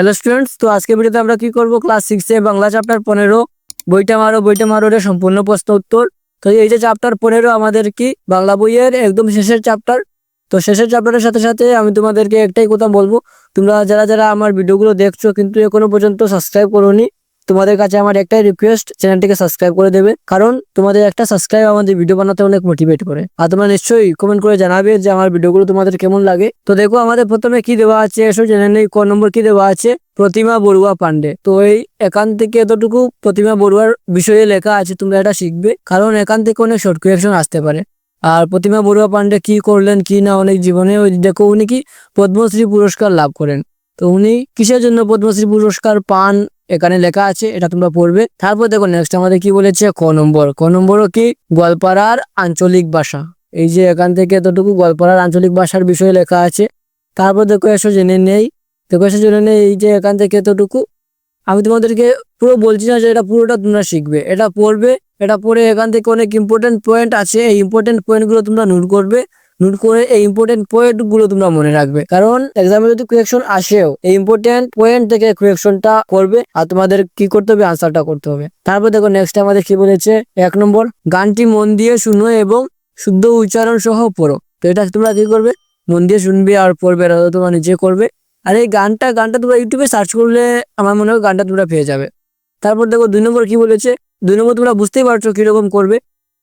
Hello students তো আজকে ভিডিওতে আমরা কি করব? ক্লাস সিক্সে বাংলা চ্যাপ্টার পনেরো, বইটা মারো বইটা মারো রে সম্পূর্ণ প্রশ্ন উত্তর। তো এই যে চ্যাপ্টার পনেরো আমাদের কি? বাংলা বইয়ের একদম শেষের চ্যাপ্টার তো শেষের চ্যাপ্টারের সাথে সাথে আমি তোমাদেরকে একটাই কথা বলব। তোমরা যারা যারা আমার ভিডিওগুলো দেখছ কিন্তু এখনও পর্যন্ত সাবস্ক্রাইব করোনি তোমাদের কাছে আমার একটাই রিকোয়েস্ট চ্যানেলটিকে সাবস্ক্রাইব করে দেবে। কারণ তোমাদের একটা সাবস্ক্রাইব আমাদের ভিডিও বানাতে অনেক মোটিভেট করে। আর তোমরা নিশ্চয়ই কমেন্ট করে জানাবে যে আমার ভিডিওগুলো তোমাদের কেমন লাগে। তো দেখো, আমাদের প্রথমে কি দেওয়া আছে? এসব নেই, ক নম্বর কি দেওয়া আছে? প্রতিমা বড়ুয়া পান্ডে তো এই এখান থেকে এতটুকু প্রতিমা বড়ুয়ার বিষয়ে লেখা আছে, তোমরা এটা শিখবে। কারণ এখান থেকে অনেক শর্ট কোয়েকশন আসতে পারে। আর প্রতিমা বড়ুয়া পান্ডে কি করলেন, কি না, অনেক জীবনে ওই দেখো, উনি কি পদ্মশ্রী পুরস্কার লাভ করেন। তো উনি কিসের জন্য পদ্মশ্রী পুরস্কার পান? এখানে লেখা আছে, এটা তোমরা পড়বে। তারপর দেখো নেক্সট আমাদের কি বলেছে? ক নম্বর। ক নম্বরও কি? গোয়ালপাড়ার আঞ্চলিক ভাষা। এই যে এখান থেকে এতটুকু গোয়ালপাড়ার আঞ্চলিক ভাষার বিষয়ে লেখা আছে। তারপর দেখো এসো জেনে নেই। দেখো এসো জেনে নেই, এই যে এখান থেকে এতটুকু। আমি তোমাদেরকে পুরো বলছি না যে এটা পুরোটা তোমরা শিখবে। এটা পড়বে, এটা পড়ে এখান থেকে অনেক ইম্পর্টেন্ট পয়েন্ট আছে। এই ইম্পর্টেন্ট পয়েন্টগুলো তোমরা নোট করবে। নোট করে এই ইম্পর্টেন্ট পয়েন্টগুলো তোমরা মনে রাখবে। কারণ এক্সামে যদি কুয়েকশন আসেও, এই ইম্পর্টেন্ট পয়েন্ট থেকে কুয়েকশনটা করবে আর তোমাদের কি করতে হবে? আনসারটা করতে হবে। তারপর দেখো নেক্সট আমাদের কি বলেছে? এক নম্বর, গানটি মন দিয়ে শুনো এবং শুদ্ধ উচ্চারণ সহ পড়ো। তো এটা তোমরা কি করবে? মন দিয়ে শুনবে আর পড়বে, এটা তোমরা নিজে করবে। আর এই গানটা গানটা তোমরা ইউটিউবে সার্চ করলে আমার মনে হয় গানটা তোমরা পেয়ে যাবে। তারপর দেখো দুই নম্বর কি বলেছে? দুই নম্বর তোমরা বুঝতেই পারছ কীরকম করবে।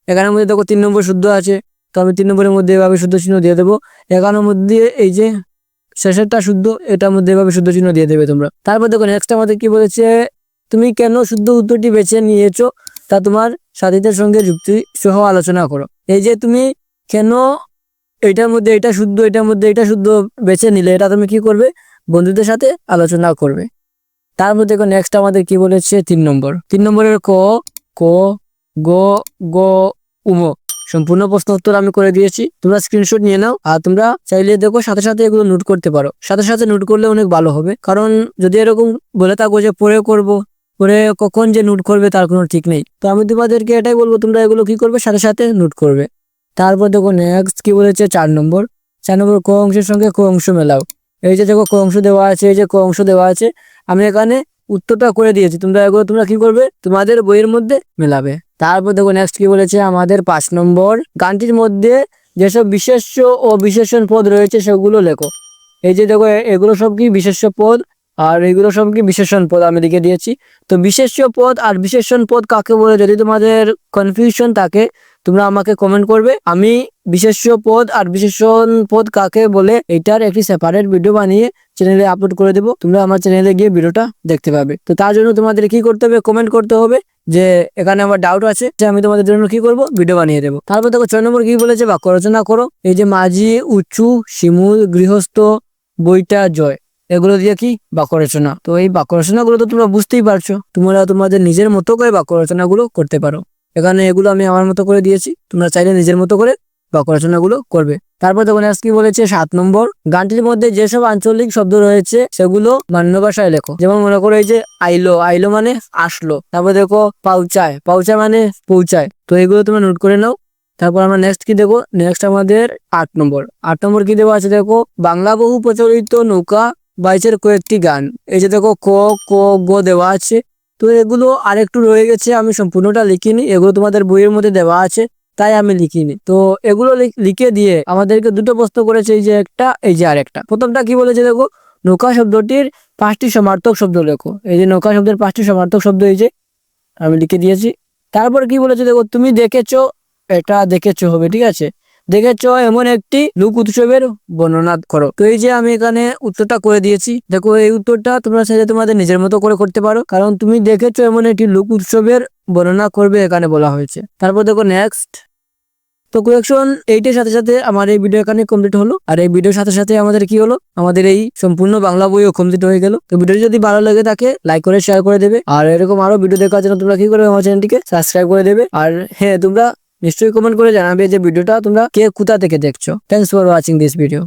এখানের মধ্যে দেখো তিন নম্বর শুদ্ধ আছে। তো আমি তিন নম্বরের মধ্যে এভাবে শুদ্ধ চিহ্ন দিয়ে দেবো। এগারোর মধ্যে এই যে শেষেরটা শুদ্ধ, এটার মধ্যে এভাবে শুদ্ধ চিহ্ন দিয়ে দেবে তোমরা। তারপর দেখো নেক্সট আমাদের কি বলেছে, তুমি কেন শুদ্ধ উত্তরটি বেছে নিয়েছো? তা তোমার সাথীদের সঙ্গে যুক্তি সহ আলোচনা করো। এই যে তুমি কেন এটার মধ্যে এটা শুদ্ধ, এটার মধ্যে এটা শুদ্ধ বেছে নিলে, এটা তুমি কি করবে? বন্ধুদের সাথে আলোচনা করবে। তারপর দেখো নেক্সট আমাদের কি বলেছে, তিন নম্বর। তিন নম্বরের ক ক, গ গ উম সম্পূর্ণ প্রশ্ন উত্তর আমি করে দিয়েছি। তোমরা স্ক্রিনশট নিয়ে নাও আর তোমরা চাইলে দেখো সাথে সাথে এগুলো নোট করতে পারো। সাথে সাথে নোট করলে অনেক ভালো হবে। কারণ যদি এরকম বলে থাকো যে পরে করব, পরে কখন যে নোট করবে তার কোনো ঠিক নেই। তো আমি তোমাদেরকে এটাই বলব, তোমরা এগুলো কি করবে? সাথে সাথে নোট করবে। তারপর দেখো নেক্সট কি বলেছে? চার নম্বর। চার নম্বর, ক অংশের সঙ্গে ক অংশ মেলাও। এই যে দেখো ক অংশ দেওয়া আছে, এই যে ক অংশ দেওয়া আছে। আমি এখানে উত্তরটা করে দিয়েছি। তোমরা এগুলো তোমরা কি করবে? তোমাদের বইয়ের মধ্যে মেলাবে। তারপর দেখো নেক্সট কি বলেছে? আমাদের পাঁচ নম্বর। গানটির মধ্যে যেসব বিশেষ্য ও বিশেষণ পদ রয়েছে সেগুলো লেখো। এই যে দেখো, এগুলো সব কি বিশেষ্য পদ? আর এগুলো সব কি বিশেষণ পদ? আমি লিখে দিয়েছি। তো বিশেষ্য পদ আর বিশেষণ পদ কাকে বলে? যদি তোমাদের কনফিউশন থাকে তোমরা আমাকে কমেন্ট করবে। আমি বিশেষ্য পদ আর বিশেষণ পদ কাকে বলে, এটার একটি সেপারেট ভিডিও বানিয়ে চ্যানেলে আপলোড করে দেবো। তোমরা আমার চ্যানেলে গিয়ে ভিডিওটা দেখতে পাবে। তো তার জন্য তোমাদের কি করতে হবে কমেন্ট করতে হবে যে এখানে আমার ডাউট আছে, যে আমি তোমাদের জন্য কি করব ভিডিও বানিয়ে দেবো। তারপর দেখো ছয় নম্বর কি বলেছে, বাক্য রচনা করো। এই যে মাঝি উঁচু শিমুল, গৃহস্থ, বইটা জয়, এগুলো দিয়ে কি? বাক্য রচনা। তো এই বাক্য রচনাগুলো তো তোমরা বুঝতেই পারছ। তোমরা তোমাদের নিজের মতো করে বাক্য রচনাগুলো করতে পারো। এখানে এগুলো আমি আমার মতো করে দিয়েছি। তোমরা চাইলে নিজের মতো করে রচনাগুলো করবে। তারপর দেখুন আজ কি বলেছে? সাত নম্বর। গানটির মধ্যে যেসব আঞ্চলিক শব্দ রয়েছে, সেগুলো মান্য ভাষায় লেখো। যেমন মনে করো এই যে, আইলো। আইলো মানে আসলো। তারপর দেখো, পাউচায়। পাউচায় মানে পৌঁছায়। তো এগুলো তোমরা নোট করে নাও। তারপর আমরা নেক্সট কি দেখো নেক্সট আমাদের আট নম্বর। আট নম্বর কি দেওয়া আছে? দেখো, বাংলা বহু প্রচলিত নৌকা বাইচের কয়েকটি গান। এই যে দেখো, ক ক, গ দেওয়া আছে। তো এগুলো আরেকটু রয়ে গেছে, আমি সম্পূর্ণটা লিখিনি। এগুলো তোমাদের বইয়ের মধ্যে দেওয়া আছে, তাই আমি লিখিনি। তো এগুলো লিখে দিয়ে আমাদেরকে দুটো প্রশ্ন করেছে, এই যে একটা, এই যে আরেকটা। প্রথমটা কি বলেছে দেখো, নৌকা শব্দটির পাঁচটি সমার্থক শব্দ লেখো। এই যে নৌকা শব্দের পাঁচটি সমার্থক শব্দ, এই যে আমি লিখে দিয়েছি। তারপর কি বলেছে দেখো, তুমি দেখেছ, এটা দেখেছ হবে, ঠিক আছে? দেখেছ? এমন একটি লোক উৎসবের বর্ণনা করো। তো এই যে আমি এখানে উত্তরটা করে দিয়েছি। দেখো, এই উত্তরটা তোমরা চাইলে তোমাদের নিজের মতো করে করতে পারো। কারণ তুমি দেখেছ এমন একটি লোক উৎসবের বর্ণনা করবে এখানে বলা হয়েছে। তারপর দেখো নেক্সট তো কোয়েকশন এইটার সাথে সাথে আমার এই ভিডিও এখানে কমপ্লিট হলো। আর এই ভিডিওর সাথে সাথে আমাদের কি হলো? আমাদের এই সম্পূর্ণ বাংলা বইও কমপ্লিট হয়ে গেল। তো ভিডিও যদি ভালো লাগে থাকে লাইক করে শেয়ার করে দেবে। আর এরকম আরও ভিডিও দেখার জন্য তোমরা কি করবে? আমার চ্যানেলটিকে সাবস্ক্রাইব করে দেবে। আর হ্যাঁ তোমরা নিশ্চয়ই কমেন্ট করে জানাবে যে ভিডিওটা তোমরা কে কোথা থেকে দেখছ। Thanks for watching this video